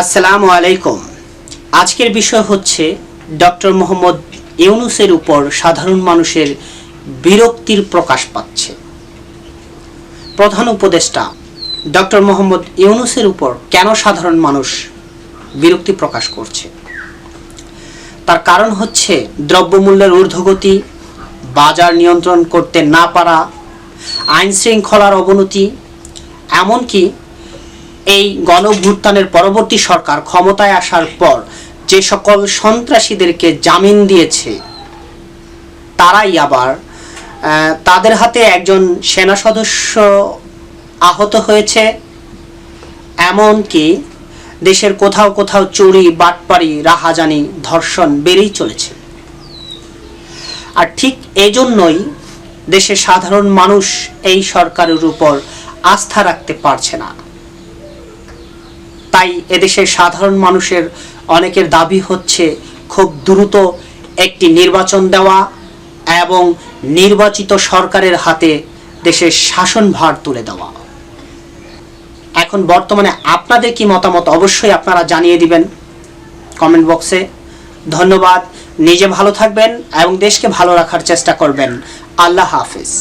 আসসালামু আলাইকুম। আজকের বিষয় হচ্ছে ডক্টর মোহাম্মদ ইউনুসের উপর সাধারণ মানুষের বিরক্তির প্রকাশ পাচ্ছে। প্রধান উপদেষ্টা ডক্টর মোহাম্মদ ইউনুসের উপর কেন সাধারণ মানুষ বিরক্তি প্রকাশ করছে? তার কারণ হচ্ছে দ্রব্যমূল্যের ঊর্ধ্বগতি, বাজার নিয়ন্ত্রণ করতে না পারা আইন শৃঙ্খলার অবনতি, এমনকি এই গণভ্যুত্থানের পরবর্তী সরকার ক্ষমতায় আসার পর যে সকল সন্ত্রাসীদেরকে জামিন দিয়েছে, তারাই আবার তাদের হাতে একজন সেনা সদস্য আহত হয়েছে। এমনকি দেশের কোথাও কোথাও চুরি, বাটপারি, রাহাজানি, ধর্ষণ বেড়েই চলেছে। আর ঠিক এজন্যই দেশের সাধারণ মানুষ এই সরকারের উপর আস্থা রাখতে পারছে না। তাই এদেশের সাধারণ মানুষের অনেকের দাবি হচ্ছে খুব দ্রুত একটি নির্বাচন দেওয়া এবং নির্বাচিত সরকারের হাতে দেশের শাসনভার তুলে দেওয়া। এখন বর্তমানে আপনাদের কি মতামত? অবশ্যই আপনারা জানিয়ে দিবেন কমেন্ট বক্সে। ধন্যবাদ। নিজে ভালো থাকবেন এবং দেশকে ভালো রাখার চেষ্টা করবেন। আল্লাহ হাফিজ।